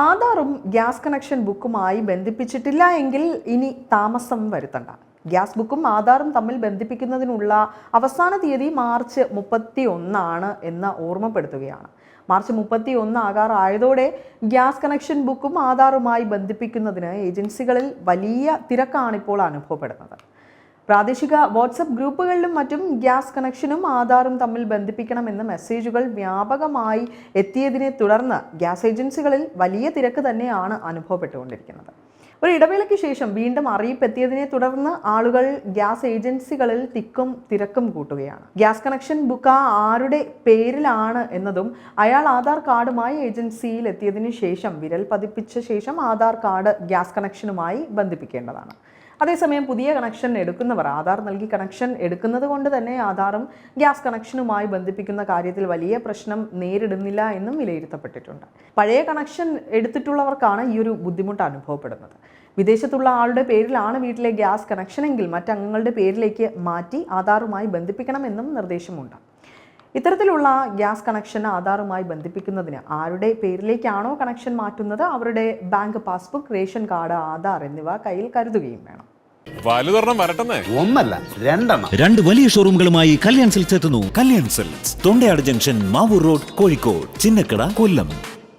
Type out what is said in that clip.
ആധാറും gas connection ബുക്കുമായി ബന്ധിപ്പിച്ചിട്ടില്ല എങ്കിൽ ഇനി താമസം വരുത്തണ്ട. ഗ്യാസ് ബുക്കും ആധാറും തമ്മിൽ ബന്ധിപ്പിക്കുന്നതിനുള്ള അവസാന തീയതി മാർച്ച് മുപ്പത്തി ഒന്നാണ് എന്ന് ഓർമ്മപ്പെടുത്തുകയാണ്. മാർച്ച് മുപ്പത്തി ഒന്ന് ആകാറായതോടെ ഗ്യാസ് കണക്ഷൻ ബുക്കും ആധാറുമായി ബന്ധിപ്പിക്കുന്നതിന് ഏജൻസികളിൽ വലിയ തിരക്കാണിപ്പോൾ അനുഭവപ്പെടുന്നത്. പ്രാദേശിക വാട്സപ്പ് ഗ്രൂപ്പുകളിലും മറ്റും ഗ്യാസ് കണക്ഷനും ആധാറും തമ്മിൽ ബന്ധിപ്പിക്കണമെന്ന മെസ്സേജുകൾ വ്യാപകമായി എത്തിയതിനെ തുടർന്ന് ഗ്യാസ് ഏജൻസികളിൽ വലിയ തിരക്ക് തന്നെയാണ് അനുഭവപ്പെട്ടുകൊണ്ടിരിക്കുന്നത്. ഒരു ഇടവേളയ്ക്ക് ശേഷം വീണ്ടും അറിയിപ്പ് എത്തിയതിനെ തുടർന്ന് ആളുകൾ ഗ്യാസ് ഏജൻസികളിൽ തിക്കും തിരക്കും കൂട്ടുകയാണ്. ഗ്യാസ് കണക്ഷൻ ബുക്ക് ആരുടെ പേരിലാണ് എന്നതും അയാൾ ആധാർ കാർഡുമായി ഏജൻസിയിൽ എത്തിയതിനു ശേഷം വിരൽ പതിപ്പിച്ച ശേഷം ആധാർ കാർഡ് ഗ്യാസ് കണക്ഷനുമായി ബന്ധിപ്പിക്കേണ്ടതാണ്. അതേസമയം പുതിയ കണക്ഷൻ എടുക്കുന്നവർ ആധാർ നൽകി കണക്ഷൻ എടുക്കുന്നത് കൊണ്ട് തന്നെ ആധാറും ഗ്യാസ് കണക്ഷനുമായി ബന്ധിപ്പിക്കുന്ന കാര്യത്തിൽ വലിയ പ്രശ്നം നേരിടുന്നില്ല എന്നും വിലയിരുത്തപ്പെട്ടിട്ടുണ്ട്. പഴയ കണക്ഷൻ എടുത്തിട്ടുള്ളവർക്കാണ് ഈ ഒരു ബുദ്ധിമുട്ട് അനുഭവപ്പെടുന്നത്. വിദേശത്തുള്ള ആളുടെ പേരിലാണ് വീട്ടിലെ ഗ്യാസ് കണക്ഷനെങ്കിൽ മറ്റംഗങ്ങളുടെ പേരിലേക്ക് മാറ്റി ആധാറുമായി ബന്ധിപ്പിക്കണമെന്നും നിർദ്ദേശമുണ്ട്. ഇത്തരത്തിലുള്ള ഗ്യാസ് കണക്ഷൻ ആധാറുമായി ബന്ധിപ്പിക്കുന്നതിന് ആരുടെ പേരിലേക്കാണോ കണക്ഷൻ മാറ്റുന്നത്? അവരുടെ bank passbook ration card Aadhaar എന്നിവ കയ്യിൽ കരുതുകയും വേണം. വലുതൊരെണ്ണം വരട്ടെന്നേ. ഒന്നല്ല രണ്ടെണ്ണം. രണ്ട് വലിയ ഷോറൂമുകളുമായി കല്യാൺ സിൽക്സ് എത്തുന്നു. Kalyan silks Thondayad junction Mavoor road Kozhikode Chinnakada Kollam.